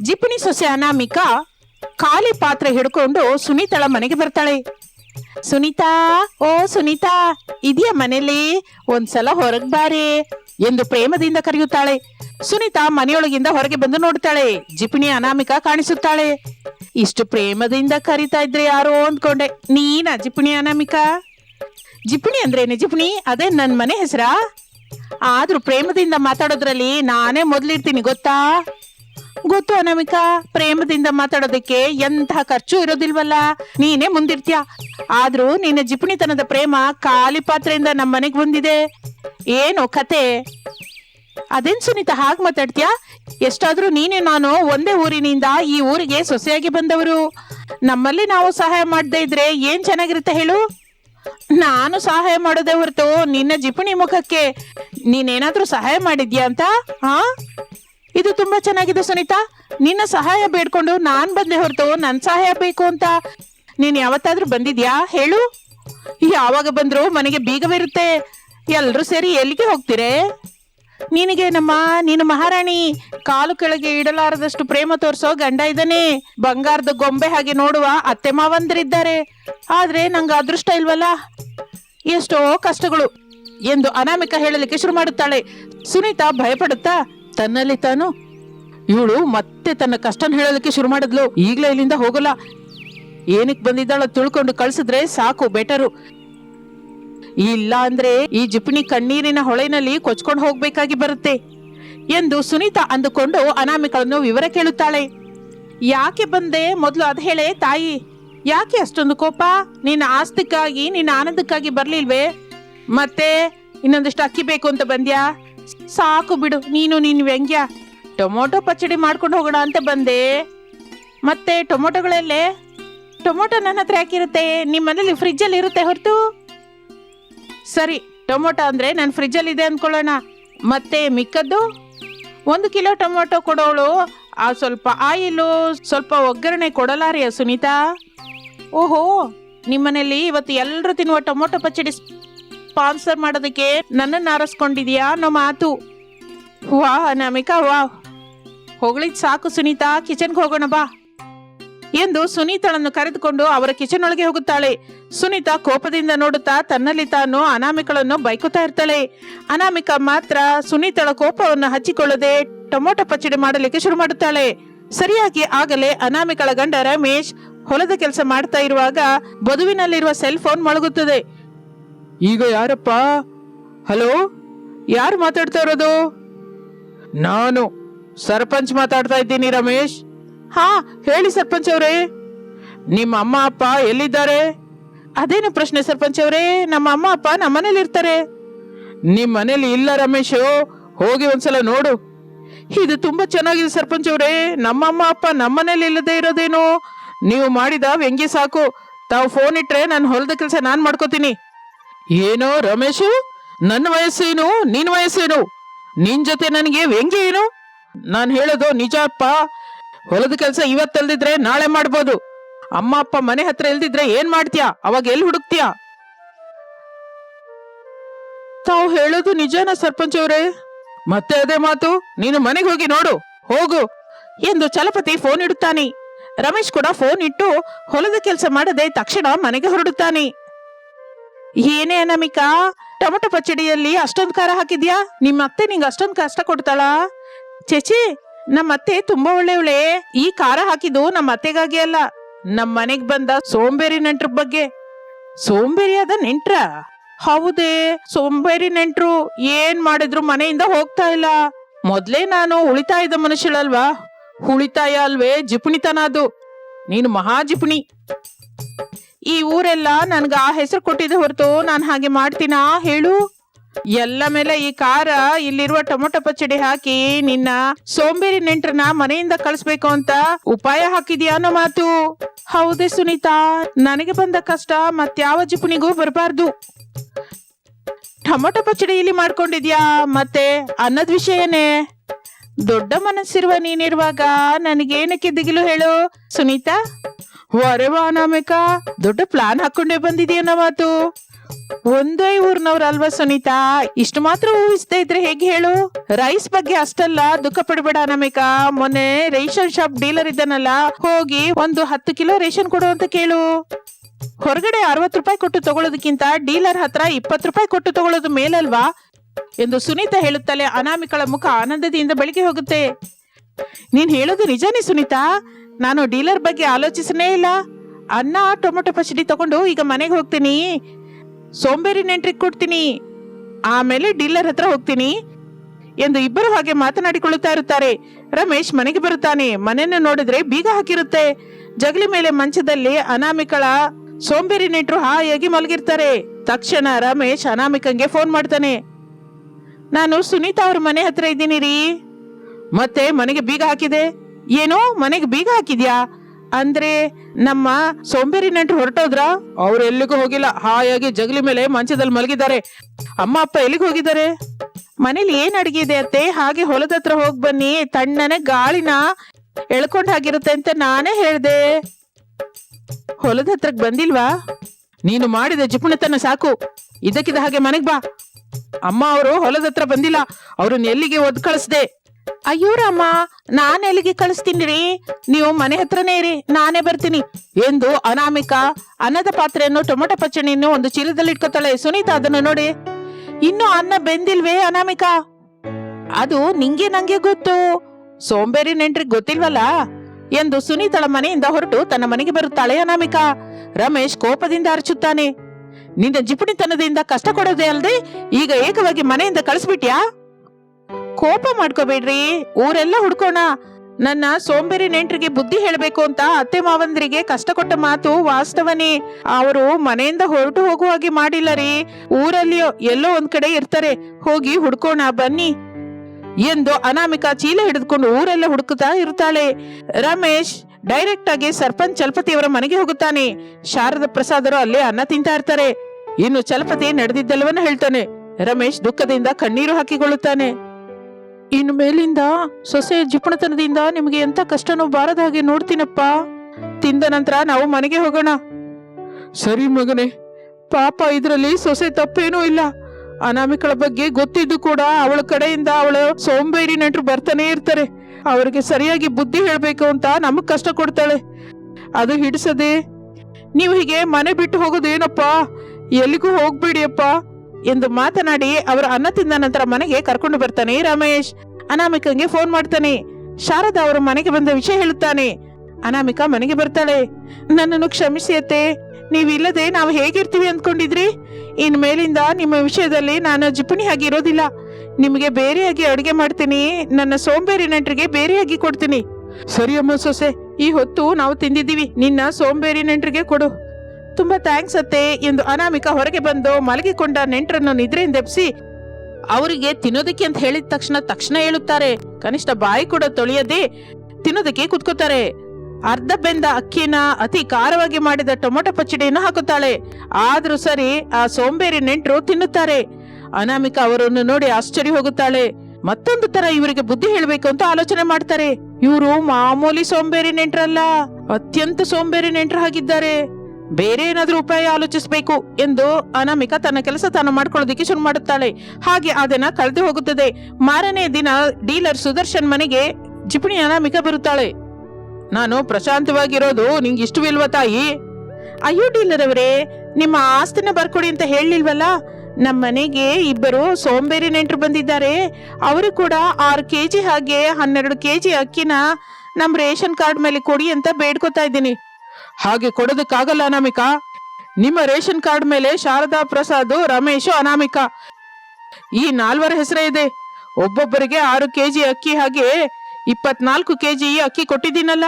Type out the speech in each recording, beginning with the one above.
ಜಿಪಣಿ ಸೊಸೆ ಅನಾಮಿಕಾ ಖಾಲಿ ಪಾತ್ರೆ ಹಿಡ್ಕೊಂಡು ಸುನೀತಳ ಮನೆಗೆ ಬರ್ತಾಳೆ ಸುನೀತಾ ಓ ಸುನೀತಾ ಇದೆಯಾ ಮನೇಲಿ ಒಂದ್ಸಲ ಹೊರಗ್ ಬಾರಿ ಎಂದು ಪ್ರೇಮದಿಂದ ಕರೆಯುತ್ತಾಳೆ ಸುನೀತಾ ಮನೆಯೊಳಗಿಂದ ಹೊರಗೆ ಬಂದು ನೋಡ್ತಾಳೆ ಜಿಪಿಣಿ ಅನಾಮಿಕಾ ಕಾಣಿಸುತ್ತಾಳೆ ಇಷ್ಟು ಪ್ರೇಮದಿಂದ ಕರಿತಾ ಇದ್ರೆ ಯಾರೋ ಅಂದ್ಕೊಂಡೆ ನೀನಾ ಜಿಪಿಣಿ ಅನಾಮಿಕಾ ಜಿಪಿಣಿ ಅಂದ್ರೇನೆ ಜಿಪಣಿ ಅದೇ ನನ್ನ ಮನೆ ಹೆಸರಾ ಆದ್ರೂ ಪ್ರೇಮದಿಂದ ಮಾತಾಡೋದ್ರಲ್ಲಿ ನಾನೇ ಮೊದ್ಲಿರ್ತೀನಿ ಗೊತ್ತಾ ಗೊತ್ತು ಅನಾಮಿಕಾ? ಪ್ರೇಮದಿಂದ ಮಾತಾಡೋದಕ್ಕೆ ಎಂತಹ ಖರ್ಚು ಇರೋದಿಲ್ವಲ್ಲ? ನೀನೇ ಮುಂದಿರ್ತೀಯ. ಆದ್ರೂ ನಿನ್ನ ಜಿಪುಣಿತನದ ಪ್ರೇಮ ಖಾಲಿ ಪಾತ್ರೆಯಿಂದ ನಮ್ಮ ಬಂದಿದೆ. ಏನು ಕತೆ? ಅದೇನ್ ಸುನೀತಾ, ಹಾಗ್ ಮಾತಾಡ್ತೀಯ? ಎಷ್ಟಾದ್ರೂ ನೀನೇ ನಾನು ಒಂದೇ ಊರಿನಿಂದ ಈ ಊರಿಗೆ ಸೊಸೆಯಾಗಿ ಬಂದವರು. ನಮ್ಮಲ್ಲಿ ನಾವು ಸಹಾಯ ಮಾಡದೇ ಇದ್ರೆ ಏನ್ ಚೆನ್ನಾಗಿರುತ್ತೆ ಹೇಳು? ನಾನು ಸಹಾಯ ಮಾಡೋದೇ ಹೊರತು ನಿನ್ನ ಜಿಪುಣಿ ಮುಖಕ್ಕೆ ನೀನೇನಾದ್ರೂ ಸಹಾಯ ಮಾಡಿದ್ಯಾ ಅಂತ? ಹಾ ಇದು ತುಂಬಾ ಚೆನ್ನಾಗಿದೆ ಸುನೀತಾ. ನಿನ್ನ ಸಹಾಯ ಬೇಡ್ಕೊಂಡು ನಾನ್ ಬಂದೆ ಹೊರತು ನನ್ ಸಹಾಯ ಬೇಕು ಅಂತ. ನೀನ್ ಯಾವತ್ತಾದ್ರೂ ಬಂದಿದ್ಯಾ? ಹೇಳು. ಯಾವಾಗ ಬಂದ್ರು ಮನೆಗೆ ಬೀಗವಿರುತ್ತೆ. ಎಲ್ರೂ ಸೇರಿ ಎಲ್ಲಿಗೆ ಹೋಗ್ತೀರೇ? ನಿನಗೆ ನಮ್ಮ, ನೀನು ಮಹಾರಾಣಿ, ಕಾಲು ಕೆಳಗೆ ಇಡಲಾರದಷ್ಟು ಪ್ರೇಮ ತೋರಿಸೋ ಗಂಡ ಇದ್ದಾನೆ. ಬಂಗಾರದ ಗೊಂಬೆ ಹಾಗೆ ನೋಡುವ ಅತ್ತೆ ಮಾವಂದರಿದ್ದಾರೆ. ಆದ್ರೆ ನಂಗೆ ಅದೃಷ್ಟ ಇಲ್ವಲ್ಲ? ಎಷ್ಟೋ ಕಷ್ಟಗಳು. ಎಂದು ಅನಾಮಿಕ ಹೇಳಲಿಕ್ಕೆ ಶುರು ಮಾಡುತ್ತಾಳೆ. ಸುನೀತಾ ಭಯಪಡುತ್ತಾ ತನ್ನಲ್ಲಿ ತಾನು? ಇವಳು ಮತ್ತೆ ತನ್ನ ಕಷ್ಟನ ಹೇಳೋದಕ್ಕೆ ಶುರು ಮಾಡಿದ್ಲು. ಈಗಲೇ ಇಲ್ಲಿಂದ ಹೋಗಲ್ಲ. ಏನಕ್ಕೆ ಬಂದಿದ್ದಾಳ ತಿಳ್ಕೊಂಡು ಕಳ್ಸಿದ್ರೆ ಸಾಕು, ಬೆಟರು. ಇಲ್ಲ ಅಂದ್ರೆ ಈ ಜಿಪಣಿ ಕಣ್ಣೀರಿನ ಹೊಳೆನಲ್ಲಿ ಕೊಚ್ಕೊಂಡು ಹೋಗ್ಬೇಕಾಗಿ ಬರುತ್ತೆ ಎಂದು ಸುನೀತಾ ಅಂದುಕೊಂಡು ಅನಾಮಿಕಳನ್ನು ವಿವರ ಕೇಳುತ್ತಾಳೆ. ಯಾಕೆ ಬಂದೆ? ಮೊದಲು ಅದ್ ಹೇಳೆ, ತಾಯಿ. ಯಾಕೆ ಅಷ್ಟೊಂದು ಕೋಪ? ನಿನ್ನ ಆಸ್ತಿಕ್ಕಾಗಿ, ನಿನ್ನ ಆನಂದಕ್ಕಾಗಿ ಬರ್ಲಿಲ್ವೇ? ಮತ್ತೆ ಇನ್ನೊಂದಿಷ್ಟು ಅಕ್ಕಿ ಬೇಕು ಅಂತ ಬಂದ್ಯಾ? ಸಾಕು ಬಿಡು, ನೀನು ನಿನ್ ವ್ಯಂಗ್ಯ. ಟೊಮೊಟೊ ಪಚ್ಚಡಿ ಮಾಡ್ಕೊಂಡು ಹೋಗೋಣ ಅಂತ ಬಂದೆ. ಮತ್ತೆ ಟೊಮೊಟೊಗಳಲ್ಲೇ? ಟೊಮೊಟೊ ನನ್ನ ಹತ್ರ ಯಾಕಿರುತ್ತೆ? ನಿಮ್ಮ ಮನೇಲಿ ಫ್ರಿಜ್ಜಲ್ಲಿ ಇರುತ್ತೆ ಹೊರತು? ಸರಿ, ಟೊಮೊಟೊ ಅಂದ್ರೆ ನನ್ನ ಫ್ರಿಜ್ಜಲ್ಲಿ ಇದೆ ಅನ್ಕೊಳ್ಳೋಣ. ಮತ್ತೆ ಮಿಕ್ಕದ್ದು? ಒಂದು ಕಿಲೋ ಟೊಮೊಟೊ ಕೊಡೋಳು. ಆ ಸ್ವಲ್ಪ ಆಯಿಲು, ಸ್ವಲ್ಪ ಒಗ್ಗರಣೆ ಕೊಡಲಾರಿಯ ಸುನೀತಾ? ಓಹೋ ನಿಮ್ಮನೇಲಿ ಇವತ್ತು ಎಲ್ಲರೂ ತಿನ್ನುವ ಟೊಮೊಟೊ ಪಚ್ಚಡಿ ಸ್ಪಾನ್ಸರ್ ಮಾಡೋದಕ್ಕೆ ನನ್ನನ್ನು ಆರಿಸ್ಕೊಂಡಿದ್ಯಾ ಅನ್ನೋ ಮಾತು. ವಾ ಅನಾಮಿಕಾ, ವಾಹ್. ಹೊಗಳಿದ್ ಸಾಕು ಸುನೀತಾ, ಕಿಚನ್ಗೆ ಹೋಗೋಣ ಬಾ. ಎಂದು ಸುನೀತಾಳನ್ನು ಕರೆದುಕೊಂಡು ಅವರ ಕಿಚನ್ ಒಳಗೆ ಹೋಗುತ್ತಾಳೆ. ಸುನೀತಾ ಕೋಪದಿಂದ ನೋಡುತ್ತಾ ತನ್ನಲ್ಲಿ ತಾನು ಅನಾಮಿಕಳನ್ನು ಬೈಕುತ್ತಾ ಇರ್ತಾಳೆ. ಅನಾಮಿಕ ಮಾತ್ರ ಸುನೀತಾಳ ಕೋಪವನ್ನು ಹಚ್ಚಿಕೊಳ್ಳದೆ ಟೊಮೊಟೊ ಪಚ್ಚಡಿ ಮಾಡಲಿಕ್ಕೆ ಶುರು ಮಾಡುತ್ತಾಳೆ. ಸರಿಯಾಗಿ ಆಗಲೇ ಅನಾಮಿಕಳ ಗಂಡ ರಮೇಶ್ ಹೊಲದ ಕೆಲಸ ಮಾಡ್ತಾ ಇರುವಾಗ ಬದುವಿನಲ್ಲಿರುವ ಸೆಲ್ ಫೋನ್ ಮೊಳಗುತ್ತದೆ. ಈಗ ಯಾರಪ್ಪ? ಹಲೋ? ಯಾರು ಮಾತಾಡ್ತಾ ಇರೋದು? ನಾನು ಸರ್ಪಂಚ್ ಮಾತಾಡ್ತಾ ಇದ್ದೀನಿ ರಮೇಶ್. ಹಾ ಹೇಳಿ ಸರ್ಪಂಚ್ ಅವರೇ. ನಿಮ್ಮ ಅಮ್ಮ ಅಪ್ಪ ಎಲ್ಲಿದ್ದಾರೆ? ಅದೇನು ಪ್ರಶ್ನೆ ಸರ್ಪಂಚ್ ಅವರೇ ನಮ್ಮ ಅಮ್ಮ ಅಪ್ಪ ನಮ್ಮ ಮನೇಲಿ ಇರ್ತಾರೆ ನಿಮ್ಮ ಮನೇಲಿ ಇಲ್ಲ ರಮೇಶ್ ಹೋಗಿ ಒಂದ್ಸಲ ನೋಡು. ಇದು ತುಂಬಾ ಚೆನ್ನಾಗಿದೆ ಸರ್ಪಂಚ್ ಅವರೇ ನಮ್ಮ ಅಮ್ಮ ಅಪ್ಪ ನಮ್ಮ ಮನೇಲಿ ಇಲ್ಲದೆ ಇರೋದೇನು? ನೀವು ಮಾಡಿದ ವ್ಯಂಗ್ಯ ಸಾಕು. ತಾವು ಫೋನ್ ಇಟ್ರೆ ನಾನು ಹೊಲದ ಕೆಲಸ ನಾನು ಮಾಡ್ಕೋತೀನಿ. ಏನೋ ರಮೇಶು? ನನ್ನ ವಯಸ್ಸೇನು? ನಿನ್ ವಯಸ್ಸೇನು? ನಿನ್ ಜೊತೆ ನನಗೆ ವ್ಯಂಗ್ಯ ಏನು? ನಾನು ಹೇಳೋದು ನಿಜಪ್ಪ ಹೊಲದ ಕೆಲಸ ಇವತ್ತಲ್ದಿದ್ರೆ ನಾಳೆ ಮಾಡ್ಬೋದು. ಅಮ್ಮ, ಅಪ್ಪ ಮನೆ ಹತ್ರ ಇಲ್ದಿದ್ರೆ ಏನ್ ಮಾಡ್ತೀಯಾ? ಅವಾಗ ಎಲ್ಲಿ ಹುಡುಕ್ತೀಯಾ? ತಾವು ಹೇಳೋದು ನಿಜಾನ ಸರ್ಪಂಚ್ ಅವರೇ? ಮತ್ತೆ ಅದೇ ಮಾತು? ನೀನು ಮನೆಗೆ ಹೋಗಿ ನೋಡು. ಹೋಗು. ಎಂದು ಚಲಪತಿ ಫೋನ್ ಇಡುತ್ತಾನೆ. ರಮೇಶ್ ಕೂಡ ಫೋನ್ ಇಟ್ಟು ಹೊಲದ ಕೆಲಸ ಮಾಡದೆ ತಕ್ಷಣ ಮನೆಗೆ ಹೊರಡುತ್ತಾನೆ. ಏನೇ ಅನಾಮಿಕಾ, ಟೊಮೊಟೊ ಪಚ್ಚಡಿಯಲ್ಲಿ ಅಷ್ಟೊಂದು ಖಾರ ಹಾಕಿದ್ಯಾ? ನಿಮ್ಮ ಅತ್ತೆ ನಿಂಗೆ ಅಷ್ಟೊಂದು ಕಷ್ಟ ಕೊಡ್ತಾಳ? ಚೇಚಿ ನಮ್ಮ ಅತ್ತೆ ತುಂಬಾ ಒಳ್ಳೆಯವಳೆ. ಈ ಖಾರ ಹಾಕಿದ್ದು ನಮ್ಮ ಅತ್ತೆಗಾಗಿ ಅಲ್ಲ, ನಮ್ಮ ಮನೆಗ್ ಬಂದ ಸೋಂಬೇರಿ ನೆಂಟ್ರ ಬಗ್ಗೆ. ಸೋಂಬೇರಿಯಾದ ನೆಂಟ್ರ? ಹೌದೇ, ಸೋಂಬೇರಿ ನೆಂಟ್ರು ಏನ್ ಮಾಡಿದ್ರು ಮನೆಯಿಂದ ಹೋಗ್ತಾ ಇಲ್ಲ. ಮೊದ್ಲೇ ನಾನು ಉಳಿತಾಯದ ಮನುಷ್ಯಳಲ್ವಾ? ಉಳಿತಾಯ ಅಲ್ವೇ ಜಿಪುಣಿತನ ಅದು. ನೀನು ಮಹಾ ಜಿಪುಣಿ. ಈ ಊರೆಲ್ಲ ನನ್ಗೆ ಆ ಹೆಸರು ಕೊಟ್ಟಿದ್ದೆ ಹೊರತು ನಾನು ಹಾಗೆ ಮಾಡ್ತೀನಾ ಹೇಳು? ಎಲ್ಲ ಮೇಲೆ ಈ ಖಾರ ಇಲ್ಲಿರುವ ಟೊಮೊಟೊ ಪಚ್ಚಡಿ ಹಾಕಿ ನಿನ್ನ ಸೋಂಬೇರಿ ನೆಂಟ್ರನ್ನ ಮನೆಯಿಂದ ಕಳಿಸ್ಬೇಕು ಅಂತ ಉಪಾಯ ಹಾಕಿದ್ಯಾ ಅನ್ನೋ ಮಾತು? ಹೌದೇ ಸುನೀತಾ, ನನಗೆ ಬಂದ ಕಷ್ಟ ಮತ್ಯಾವ ಜಿಪುಣಿಗೂ ಬರಬಾರ್ದು. ಟೊಮೊಟೊ ಪಚ್ಚಡಿ ಇಲ್ಲಿ ಮಾಡ್ಕೊಂಡಿದ್ಯಾ? ಮತ್ತೆ ಅನ್ನದ ವಿಷಯನೇ? ದೊಡ್ಡ ಮನಸ್ಸಿರುವ ನೀನಿರುವಾಗ ನನಗೇನಕ್ಕೆ ದಿಗಿಲು ಹೇಳು ಸುನೀತಾ? ವರೆ ವಾ ಅನಾಮಿಕ ದೊಡ್ಡ ಪ್ಲಾನ್ ಹಾಕೊಂಡೆ ಬಂದಿದೆಯನ್ನ ಮಾತು? ಒಂದೇ ಊರ್ನವ್ರಲ್ವಾ ಸುನೀತಾ? ಇಷ್ಟು ಮಾತ್ರ ಊಹಿಸ್ತಾ ಇದ್ರೆ ಹೇಗೆ ಹೇಳು? ರೈಸ್ ಬಗ್ಗೆ ಅಷ್ಟಲ್ಲ, ದುಃಖ ಪಡಬೇಡ ಅನಾಮಿಕಾ ಮೊನ್ನೆ ರೇಷನ್ ಶಾಪ್ ಡೀಲರ್ ಇದ್ದಾನಲ್ಲ, ಹೋಗಿ ಒಂದು ಹತ್ತು ಕಿಲೋ ರೇಷನ್ ಕೊಡು ಅಂತ ಕೇಳು. ಹೊರಗಡೆ ಅರವತ್ತು ರೂಪಾಯಿ ಕೊಟ್ಟು ತಗೊಳ್ಳೋದಕ್ಕಿಂತ ಡೀಲರ್ ಹತ್ರ ಇಪ್ಪತ್ತು ರೂಪಾಯಿ ಕೊಟ್ಟು ತಗೊಳ್ಳೋದು ಮೇಲಲ್ವಾ? ಎಂದು ಸುನೀತಾ ಹೇಳುತ್ತಲೇ ಅನಾಮಿಕಳ ಮುಖ ಆನಂದದಿಂದ ಬೆಳಗ್ಗೆ ಹೋಗುತ್ತೆ. ನೀನ್ ಹೇಳೋದು ನಿಜಾನೇ ಸುನೀತಾ? ನಾನು ಡೀಲರ್ ಬಗ್ಗೆ ಆಲೋಚಿಸನೇ ಇಲ್ಲ. ಅನ್ನ, ಟೊಮೊಟೊ ಪಚಡಿ ತಗೊಂಡು ಈಗ ಮನೆಗೆ ಹೋಗ್ತೀನಿ. ಸೋಂಬೇರಿ ನೆಂಟ್ರಿಗೆ ಕೊಡ್ತೀನಿ. ಆಮೇಲೆ ಡೀಲರ್ ಹತ್ರ ಹೋಗ್ತೀನಿ ಎಂದು ಇಬ್ಬರು ಹಾಗೆ ಮಾತನಾಡಿಕೊಳ್ಳುತ್ತಾ ಇರುತ್ತಾರೆ. ರಮೇಶ್ ಮನೆಗೆ ಬರುತ್ತಾನೆ. ಮನೆಯನ್ನು ನೋಡಿದ್ರೆ ಬೀಗ ಹಾಕಿರುತ್ತೆ. ಜಗಲಿ ಮೇಲೆ ಮಂಚದಲ್ಲಿ ಅನಾಮಿಕಳ ಸೋಂಬೇರಿ ನೆಂಟ್ರು ಹಾಯಾಗಿ ಮಲಗಿರ್ತಾರೆ. ತಕ್ಷಣ ರಮೇಶ್ ಅನಾಮಿಕಂಗೆ ಫೋನ್ ಮಾಡ್ತಾನೆ. ನಾನು ಸುನೀತಾ ಅವ್ರ ಮನೆ ಹತ್ರ ಇದ್ದೀನಿ ರೀ. ಮತ್ತೆ ಮನೆಗೆ ಬೀಗ ಹಾಕಿದೆ? ಏನು? ಮನೆಗೆ ಬೀಗ ಹಾಕಿದ್ಯಾ? ಅಂದ್ರೆ ನಮ್ಮ ಸೋಂಬೇರಿ ನೆಂಟ್ರು ಹೊರಟೋದ್ರ? ಅವ್ರು ಎಲ್ಲಿಗೂ ಹೋಗಿಲ್ಲ. ಹಾಯಾಗಿ ಜಗಲಿ ಮೇಲೆ ಮಂಚದಲ್ಲಿ ಮಲಗಿದ್ದಾರೆ. ಅಮ್ಮ, ಅಪ್ಪ ಎಲ್ಲಿಗೆ ಹೋಗಿದ್ದಾರೆ? ಮನೇಲಿ ಏನ್ ಅಡಿಗೆ ಇದೆ ಅತ್ತೆ? ಹಾಗೆ ಹೊಲದ ಹತ್ರ ಹೋಗ್ ಬನ್ನಿ. ತಣ್ಣನೆ ಗಾಳಿನ ಎಳ್ಕೊಂಡ್ ಹಾಗಿರುತ್ತೆ ಅಂತ ನಾನೇ ಹೇಳ್ದೆ. ಹೊಲದ ಹತ್ರಕ್ ಬಂದಿಲ್ವಾ? ನೀನು ಮಾಡಿದ ಜಿಪುಣತನ ಸಾಕು. ಇದಕ್ಕಿದ ಹಾಗೆ ಮನೆಗ್ ಬಾ. ಅಮ್ಮ, ಅವರು ಹೊಲದ ಹತ್ರ ಬಂದಿಲ್ಲ. ಅವ್ರನ್ನ ಎಲ್ಲಿಗೆ ಒದ್ ಕಳಿಸ್ದೆ ಅಯ್ಯೋ ರಾಮ, ನಾನ್ ಎಲ್ಲಿಗೆ ಕಳಿಸ್ತೀನಿ ರೀ ನೀವು ಮನೆ ಹತ್ರನೇ ಇರಿ, ನಾನೇ ಬರ್ತೀನಿ. ಎಂದು ಅನಾಮಿಕ ಅನ್ನದ ಪಾತ್ರೆಯನ್ನು, ಟೊಮೊಟೊ ಪಚ್ಚಣಿಯನ್ನು ಒಂದು ಚೀಲದಲ್ಲಿ ಇಟ್ಕೋತಾಳೆ. ಸುನೀತಾ ಅದನ್ನು ನೋಡಿ, ಇನ್ನು ಅನ್ನ ಬೆಂದಿಲ್ವೇ ಅನಾಮಿಕ? ಅದು ನಿಂಗೆ ನಂಗೆ ಗೊತ್ತು. ಸೋಂಬೇರಿ ನೆಂಟ್ರಿಗೆ ಗೊತ್ತಿಲ್ವಲ್ಲ? ಎಂದು ಸುನೀತಳ ಮನೆಯಿಂದ ಹೊರಟು ತನ್ನ ಮನೆಗೆ ಬರುತ್ತಾಳೆ ಅನಾಮಿಕ. ರಮೇಶ್ ಕೋಪದಿಂದ ಅರಚುತ್ತಾನೆ. ನಿನ್ನ ಜಿಪುಣಿತನದಿಂದ ಕಷ್ಟ ಕೊಡೋದೇ ಅಲ್ಲದೆ ಈಗ ಏಕವಾಗಿ ಮನೆಯಿಂದ ಕಳಿಸ್ಬಿಟ್ಯಾ? ಕೋಪ ಮಾಡ್ಕೋಬೇಡ್ರಿ. ಊರೆಲ್ಲ ಹುಡ್ಕೋಣ. ನನ್ನ ಸೋಂಬೇರಿ ನೆಂಟರಿಗೆ ಬುದ್ಧಿ ಹೇಳಬೇಕು ಅಂತ ಅತ್ತೆ ಮಾವಂದ್ರಿಗೆ ಕಷ್ಟ ಕೊಟ್ಟ ಮಾತು ವಾಸ್ತವನೇ. ಅವರು ಮನೆಯಿಂದ ಹೊರಟು ಹೋಗುವ ಹಾಗೆ ಮಾಡಿಲ್ಲ ರೀ. ಊರಲ್ಲಿಯೋ ಎಲ್ಲೋ ಒಂದ್ ಕಡೆ ಇರ್ತಾರೆ. ಹೋಗಿ ಹುಡ್ಕೋಣ, ಬನ್ನಿ. ಎಂದು ಅನಾಮಿಕಾ ಚೀಲ ಹಿಡಿದುಕೊಂಡು ಊರೆಲ್ಲ ಹುಡುಕುತ್ತಾ ಇರುತ್ತಾಳೆ. ರಮೇಶ್ ಡೈರೆಕ್ಟ್ ಆಗಿ ಸರ್ಪಂಚ್ ಚಲಪತಿಯವರ ಮನೆಗೆ ಹೋಗುತ್ತಾನೆ. ಶಾರದ ಪ್ರಸಾದರು ಅಲ್ಲೇ ಅನ್ನ ತಿಂತಾ ಇರ್ತಾರೆ. ಇನ್ನು ಚಲಪತಿ ನಡೆದಿದ್ದೆಲ್ಲವನ್ನ ಹೇಳ್ತಾನೆ. ರಮೇಶ್ ದುಃಖದಿಂದ ಕಣ್ಣೀರು ಹಾಕಿಕೊಳ್ಳುತ್ತಾನೆ. ಇನ್ನು ಮೇಲಿಂದ ಸೊಸೆ ಜಿಪುಣತನದಿಂದ ನಿಮಗೆ ಎಂತ ಕಷ್ಟನೂ ಬಾರದ ಹಾಗೆ ನೋಡ್ತೀನಪ್ಪ. ತಿಂದ ನಂತರ ನಾವು ಮನೆಗೆ ಹೋಗೋಣ. ಸರಿ ಮಗನೇ. ಪಾಪ ಇದರಲ್ಲಿ ಸೊಸೆ ತಪ್ಪೇನೂ ಇಲ್ಲ. ಅನಾಮಿಕಳ ಬಗ್ಗೆ ಗೊತ್ತಿದ್ದು ಕೂಡ ಅವಳ ಕಡೆಯಿಂದ ಅವಳ ಸೋಂಬೇರಿ ನೆಂಟರು ಬರ್ತಾನೆ ಇರ್ತಾರೆ. ಅವರಿಗೆ ಸರಿಯಾಗಿ ಬುದ್ಧಿ ಹೇಳಬೇಕು ಅಂತ ನಮಗ್ ಕಷ್ಟ ಕೊಡ್ತಾಳೆ. ಅದು ಹಿಡಿಸದೆ, ನೀವು ಹೀಗೆ ಮನೆ ಬಿಟ್ಟು ಹೋಗೋದೇನಪ್ಪ? ಎಲ್ಲಿಗೂ ಹೋಗ್ಬೇಡಿಯಪ್ಪ? ಎಂದು ಮಾತನಾಡಿ ಅವರ ಅನ್ನ ತಿಂದ ನಂತರ ಮನೆಗೆ ಕರ್ಕೊಂಡು ಬರ್ತಾನೆ ರಮೇಶ್. ಅನಾಮಿಕಂಗೆ ಫೋನ್ ಮಾಡ್ತಾನೆ. ಶಾರದಾ ಅವರು ಮನೆಗೆ ಬಂದ ವಿಷಯ ಹೇಳುತ್ತಾನೆ. ಅನಾಮಿಕಾ ಮನೆಗೆ ಬರ್ತಾಳೆ. ನನ್ನನ್ನು ಕ್ಷಮಿಸಿ ಅತ್ತೆ. ನೀವಿಲ್ಲದೆ ನಾವು ಹೇಗಿರ್ತೀವಿ ಅಂದ್ಕೊಂಡಿದ್ರಿ? ಇನ್ ಮೇಲಿಂದ ನಿಮ್ಮ ವಿಷಯದಲ್ಲಿ ನಾನು ಜಿಪುಣಿ ಆಗಿ ಇರೋದಿಲ್ಲ. ನಿಮಗೆ ಬೇರೆಯಾಗಿ ಅಡುಗೆ ಮಾಡ್ತೀನಿ. ನನ್ನ ಸೋಂಬೇರಿ ನೆಂಟರಿಗೆ ಬೇರೆಯಾಗಿ ಕೊಡ್ತೀನಿ. ಸರಿ ಅಮ್ಮ ಸೊಸೆ, ಈ ಹೊತ್ತು ನಾವು ತಿಂದಿದ್ದೀವಿ. ನಿನ್ನ ಸೋಂಬೇರಿ ನೆಂಟರಿಗೆ ಕೊಡು. ತುಂಬಾ ಥ್ಯಾಂಕ್ಸ್ ಅತ್ತೆ ಎಂದು ಅನಾಮಿಕಾ ಹೊರಗೆ ಬಂದು ಮಲಗಿಕೊಂಡ ನೆಂಟರನ್ನು ನಿದ್ರೆಯಿಂದ ಎಬ್ಸಿ ಅವರಿಗೆ ತಿನ್ನೋದಕ್ಕೆ ಅಂತ ಹೇಳಿದ ತಕ್ಷಣ ತಕ್ಷಣ ಹೇಳುತ್ತಾರೆ. ಕನಿಷ್ಠ ಬಾಯಿ ಕೂಡ ತೊಳೆಯದೆ ತಿನ್ನೋದಕ್ಕೆ ಕುತ್ಕೋತಾರೆ. ಅರ್ಧ ಬೆಂದ ಅಕ್ಕಿನ ಅತಿ ಖಾರವಾಗಿ ಮಾಡಿದ ಟೊಮೊಟೊ ಪಚ್ಚಡಿಯನ್ನು ಹಾಕುತ್ತಾಳೆ. ಆದ್ರೂ ಸರಿ ಆ ಸೋಂಬೇರಿ ನೆಂಟರು ತಿನ್ನುತ್ತಾರೆ. ಅನಾಮಿಕಾ ಅವರನ್ನು ನೋಡಿ ಆಶ್ಚರ್ಯ ಹೋಗುತ್ತಾಳೆ. ಮತ್ತೊಂದು ತರ ಇವರಿಗೆ ಬುದ್ಧಿ ಹೇಳಬೇಕು ಅಂತ ಆಲೋಚನೆ ಮಾಡ್ತಾರೆ. ಇವರು ಮಾಮೂಲಿ ಸೋಂಬೇರಿ ನೆಂಟರಲ್ಲ. ಅತ್ಯಂತ ಸೋಂಬೇರಿ ನೆಂಟ್ರು ಆಗಿದ್ದಾರೆ ಬೇರೆ ಏನಾದರೂ ಉಪಾಯ ಆಲೋಚಿಸಬೇಕು ಎಂದು ಅನಾಮಿಕಾ ತನ್ನ ಕೆಲಸ ತಾನು ಮಾಡ್ಕೊಳ್ಳೋದಕ್ಕೆ ಶುರು ಮಾಡುತ್ತಾಳೆ. ಹಾಗೆ ಅದನ್ನ ದಿನ ಕಳೆದು ಹೋಗುತ್ತದೆ. ಮಾರನೇ ದಿನ ಡೀಲರ್ ಸುದರ್ಶನ್ ಮನೆಗೆ ಜಿಪಣಿ ಅನಾಮಿಕಾ ಬರುತ್ತಾಳೆ. ನಾನು ಪ್ರಶಾಂತವಾಗಿರೋದು ನಿಂಗೆ ಇಷ್ಟವಿಲ್ವ ತಾಯಿ? ಅಯ್ಯೋ ಡೀಲರ್ ಅವರೇ, ನಿಮ್ಮ ಆಸ್ತಿನ ಬರ್ಕೊಡಿ ಅಂತ ಹೇಳಿಲ್ವಲ್ಲ? ನಮ್ಮ ಮನೆಗೆ ಇಬ್ಬರು ಸೋಂಬೇರಿ ನೆಂಟರು ಬಂದಿದ್ದಾರೆ. ಅವರು ಕೂಡ ಆರು ಕೆಜಿ ಹಾಗೆ ಹನ್ನೆರಡು ಕೆಜಿ ಅಕ್ಕಿನ ನಮ್ಮ ರೇಷನ್ ಕಾರ್ಡ್ ಮೇಲೆ ಕೊಡಿ ಅಂತ ಬೇಡ್ಕೊತಾ ಇದ್ದೀನಿ. ಹಾಗೆ ಕೊಡೋದಕ್ಕಾಗಲ್ಲ ಅನಾಮಿಕಾ. ನಿಮ್ಮ ರೇಷನ್ ಕಾರ್ಡ್ ಮೇಲೆ ಶಾರದಾ ಪ್ರಸಾದ್, ರಮೇಶ್, ಅನಾಮಿಕಾ. ಈ ನಾಲ್ವರ ಹೆಸರೇ ಇದೆ. ಒಬ್ಬೊಬ್ಬರಿಗೆ ಆರು ಕೆಜಿ ಅಕ್ಕಿ ಹಾಗೆ ಇಪ್ಪತ್ನಾಲ್ಕು ಕೆಜಿ ಅಕ್ಕಿ ಕೊಟ್ಟಿದ್ದೀನಲ್ಲ?